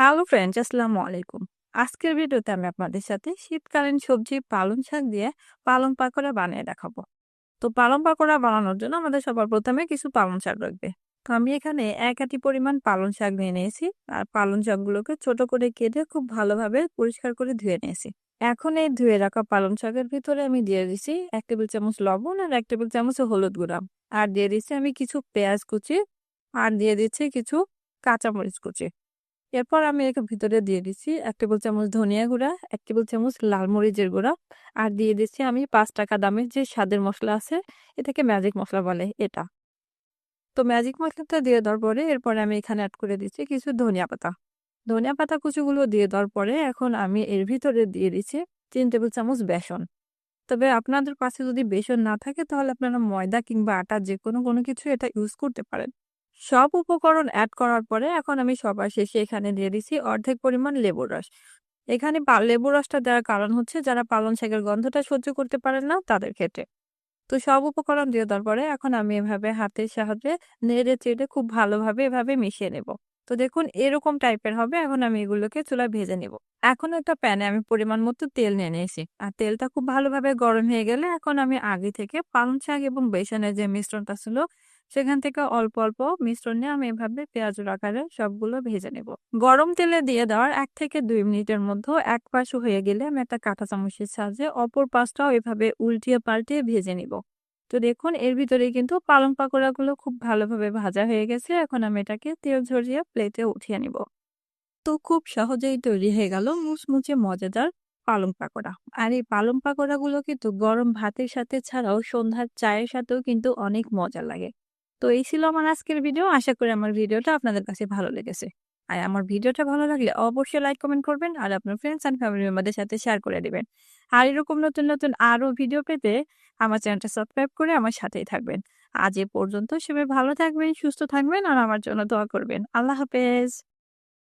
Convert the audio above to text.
Hello friends আসসালামু আলাইকুম আজকের ভিডিওতে আমি আপনাদের সাথে শীতকালীন সবজি, পালং শাক দিয়ে পালং পাকোড়া বানিয়ে দেখাবো। তো পালং পাকোড়া বানানোর জন্য আমাদের সবার প্রথমে কিছু পালং শাক লাগবে। তো আমি এখানে এক আটি পরিমাণ পালং শাক নিয়ে নিয়েছি আর পালং শাকগুলোকে ছোট করে কেটে খুব ভালোভাবে পরিষ্কার করে ধুয়ে নিয়েছি। এখন এই ধুয়ে রাখা পালং শাকের ভিতরে আমি দিয়ে দিছি এক টেবিল চামচ লবণ আর এক টেবিল চামচ হলুদ গুঁড়া। আর দিয়ে দিচ্ছি আমি কিছু পেঁয়াজ কুচি আর দিয়ে দিচ্ছি কিছু কাঁচামরিচ কুচি। এরপর আমি এর ভিতরে দিয়ে দিচ্ছি এক টেবিল চামচ ধনিয়া গুঁড়া, এক টেবিল চামচ লাল মরিচের গুঁড়া আর দিয়ে দিচ্ছি আমি পাঁচ টাকা দামের যে স্বাদের মশলা আছে, এটাকে ম্যাজিক মশলা বলে এটা। তো ম্যাজিক মশলাটা দিয়ে দেওয়ার পরে এরপরে আমি এখানে অ্যাড করে দিচ্ছি কিছু ধনিয়া পাতা। ধনিয়া পাতা কুচিগুলো দিয়ে দেওয়ার পরে এখন আমি এর ভিতরে দিয়ে দিচ্ছি তিন টেবিল চামচ বেসন। তবে আপনাদের কাছে যদি বেসন না থাকে তাহলে আপনারা ময়দা কিংবা আটা যে কোনো কোনো কিছু এটা ইউজ করতে পারেন। সব উপকরণ অ্যাড করার পরে এখন আমি সবার শেষে এখানে দিয়ে দিছি অর্ধেক পরিমাণ লেবুর রস। এখানে লেবুর রসটা দেওয়ার কারণ হচ্ছে যারা পালন শাকের গন্ধটা সহ্য করতে পারেন না তাদের ক্ষেত্রে। তো সব উপকরণ দিয়ে দেওয়ার পরে এখন আমি এভাবে হাতের সাহায্যে নেড়ে চেড়ে খুব ভালোভাবে এভাবে মিশিয়ে নেব। তো দেখুন এরকম টাইপের হবে, এখন আমি এগুলোকে চুলায় ভেজে নেব। এখন একটা প্যানে আমি পরিমাণ মতো তেল নিয়ে নিয়েছি। আর তেলটা খুব ভালোভাবে গরম হয়ে গেলে এখন আমি আগে থেকে পালং শাক এবং বেসনের যে মিশ্রণটা ছিল সেখান থেকে অল্প অল্প মিশ্রণ আমি এভাবে পেঁয়াজ আকারে সবগুলো ভেজে নেব। গরম তেলে দিয়ে দেওয়ার এক থেকে দুই মিনিটের মধ্যে এক পাশ হয়ে গেলে আমি একটা কাঁটা চামচের সাহায্যে অপর পাশটাও এভাবে উল্টিয়ে পাল্টিয়ে ভেজে নিব। তো দেখুন, এর ভিতরে কিন্তু পালং পাকোড়াগুলো খুব ভালোভাবে ভাজা হয়ে গেছে। এখন আমি এটাকে তেল ঝরিয়ে প্লেটে উঠিয়ে নিব। তো খুব সহজেই তৈরি হয়ে গেল মুচমুচে মজাদার পালং পাকোড়া। আর এই পালং পাকোড়াগুলো কিন্তু গরম ভাতের সাথে ছাড়াও সন্ধ্যার চায়ের সাথেও কিন্তু অনেক মজা লাগে। তো এই ছিল আমার আজকের ভিডিও। আশা করি আমার ভিডিওটা আপনাদের কাছে ভালো লেগেছে। আর আমার ভিডিওটা ভালো লাগলে অবশ্যই লাইক, কমেন্ট করবেন আর আপনার ফ্রেন্ডস অ্যান্ড ফ্যামিলি মেম্বারদের সাথে শেয়ার করে দেবেন। আর এরকম নতুন নতুন আরও ভিডিও পেতে আমার চ্যানেলটা সাবস্ক্রাইব করে আমার সাথেই থাকবেন। আজ এ পর্যন্ত সবাই ভালো থাকবেন, সুস্থ থাকবেন আর আমার জন্য দোয়া করবেন। আল্লাহ হাফেজ।